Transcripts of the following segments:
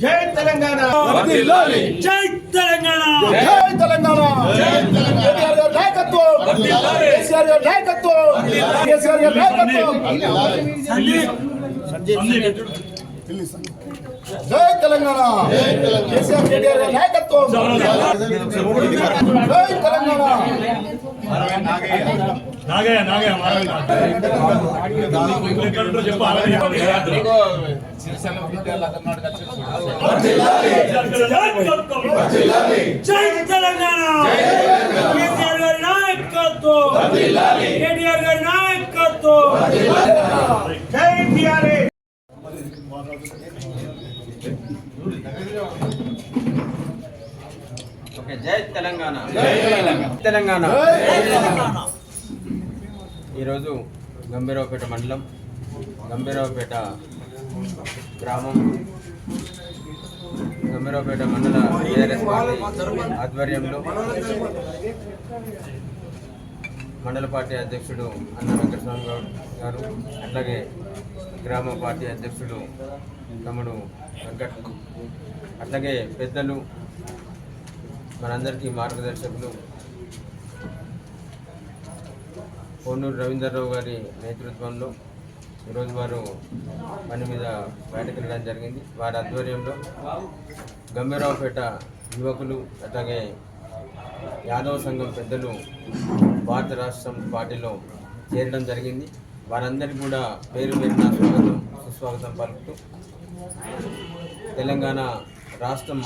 జై తెలంగాణ జై తెలంగాణ జై తెలంగాణ నాయకత్వం కేసీఆర్ గారి నాయకత్వం కేసీఆర్ గారి నాయకత్వం జై తెలంగాణ. కేసీఆర్ కేటీఆర్ గారి నాయకత్వం. జై తెలంగాణ. నాగయ్య నాగయ్య మాట్లాడు చెప్పు అలాగే జై తెలంగాణ. కేసీఆర్ గారి నాయకత్వం. కేటీఆర్ గారి నాయకత్వం. జై టీఆర్ఏ ఓకే జై తెలంగాణ. తెలంగాణ. ఈరోజు గంభీరావుపేట మండలం గంభీరావుపేట గ్రామం గంభీరావుపేట మండల టీఆర్ఎస్ పార్టీ ఆధ్వర్యంలో మండల పార్టీ అధ్యక్షుడు అన్న వెంకటస్వామి గౌడ్ గారు అట్లాగే గ్రామ పార్టీ అధ్యక్షుడు తమ్ముడు వెంకట్ అట్లాగే పెద్దలు మనందరికీ మార్గదర్శకులు కోనూరు రవీందర్రావు గారి నేతృత్వంలో ఈరోజు వారు పని మీద బయటకు వెళ్ళడం జరిగింది. వారి ఆధ్వర్యంలో గంభీరావుపేట యువకులు అట్లాగే యాదవ సంఘం పెద్దలు భారత రాష్ట్రం పార్టీలో చేరడం జరిగింది. వారందరికీ కూడా పేరు పేరున స్వాగతం సుస్వాగతం పలుకుతూ తెలంగాణ రాష్ట్రం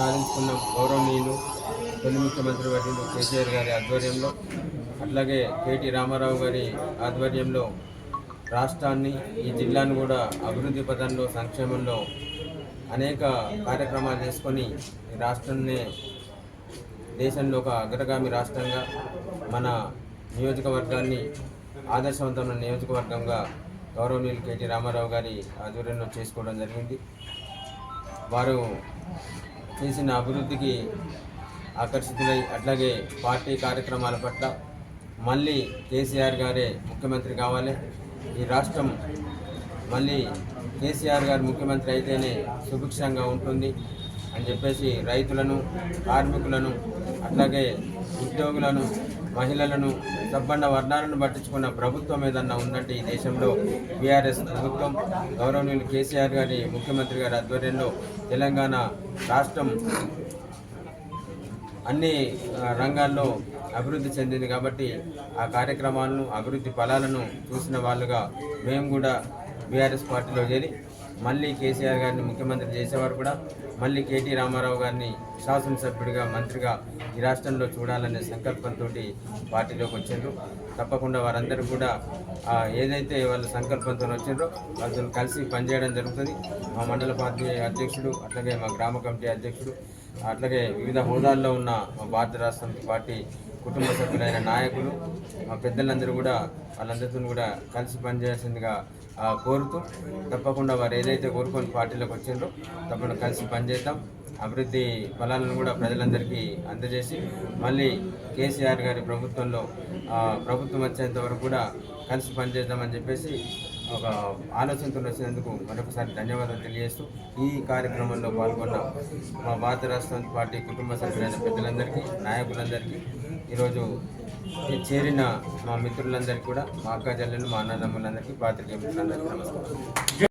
సాధించుకున్న గౌరవనీయులు తొలి ముఖ్యమంత్రి వర్యులు కేసీఆర్ గారి ఆధ్వర్యంలో అట్లాగే కేటీ రామారావు గారి ఆధ్వర్యంలో రాష్ట్రాన్ని ఈ జిల్లాను కూడా అభివృద్ధి పదంలో సంక్షేమంలో అనేక కార్యక్రమాలు చేసుకొని రాష్ట్రాన్ని దేశంలో ఒక అగ్రగామి రాష్ట్రంగా మన నియోజకవర్గాన్ని ఆదర్శవంతమైన నియోజకవర్గంగా గౌరవనీయులు కేటీ రామారావు గారి ఆధ్వర్యంలో చేసుకోవడం జరిగింది. వారు చేసిన అభివృద్ధికి ఆకర్షితులై అట్లాగే పార్టీ కార్యక్రమాల పట్ల మళ్ళీ కేసీఆర్ గారే ముఖ్యమంత్రి కావాలి. ఈ రాష్ట్రం మళ్ళీ కేసీఆర్ గారు ముఖ్యమంత్రి అయితేనే సుభిక్షంగా ఉంటుంది అని చెప్పేసి రైతులను కార్మికులను అట్లాగే ఉద్యోగులను మహిళలను సబ్బండ వర్ణాలను పట్టించుకున్న ప్రభుత్వం ఏదన్నా ఉందంటే ఈ దేశంలో బీఆర్ఎస్ ప్రభుత్వం. గౌరవనీయులు కేసీఆర్ గారి ముఖ్యమంత్రి గారి ఆధ్వర్యంలో తెలంగాణ రాష్ట్రం అన్ని రంగాల్లో అభివృద్ధి చెందింది కాబట్టి ఆ కార్యక్రమాలను అభివృద్ధి ఫలాలను చూసిన వాళ్ళుగా మేము కూడా బీఆర్ఎస్ పార్టీలో చేరి మళ్ళీ కేసీఆర్ గారిని ముఖ్యమంత్రి చేసేవారు కూడా మళ్ళీ కేటీ రామారావు గారిని శాసనసభ్యుడిగా మంత్రిగా ఈ రాష్ట్రంలో చూడాలనే సంకల్పంతో పార్టీలోకి వచ్చిండ్రు. తప్పకుండా వారందరూ కూడా ఏదైతే వాళ్ళ సంకల్పంతో వచ్చారో వాళ్ళతో కలిసి పనిచేయడం జరుగుతుంది. మా మండల పార్టీ అధ్యక్షుడు అట్లాగే మా గ్రామ కమిటీ అధ్యక్షుడు అట్లాగే వివిధ హోదాల్లో ఉన్న మా భారత రాష్ట్రం పార్టీ కుటుంబ సభ్యులైన నాయకులు మా పెద్దలందరూ కూడా వాళ్ళందరితో కూడా కలిసి పనిచేయాల్సిందిగా కోరుతూ తప్పకుండా వారు ఏదైతే కోరుకొని పార్టీలోకి వచ్చిందో తప్పకుండా కలిసి పనిచేద్దాం. అభివృద్ధి ఫలాలను కూడా ప్రజలందరికీ అందజేసి మళ్ళీ కేసీఆర్ గారి ప్రభుత్వంలో ప్రభుత్వం వచ్చేంత వరకు కూడా కలిసి పనిచేద్దామని చెప్పేసి ఒక ఆలోచనతో వచ్చినందుకు మరొకసారి ధన్యవాదాలు తెలియజేస్తూ ఈ కార్యక్రమంలో పాల్గొన్న మా భారత రాష్ట్ర పార్టీ కుటుంబ సభ్యులైన పెద్దలందరికీ నాయకులందరికీ ఈరోజు చేరిన మా మిత్రులందరికీ కూడా మా అక్క చెల్లెలు మా అన్నదమ్ములందరికీ పాత్రికేయులందరికీ నమస్కారం.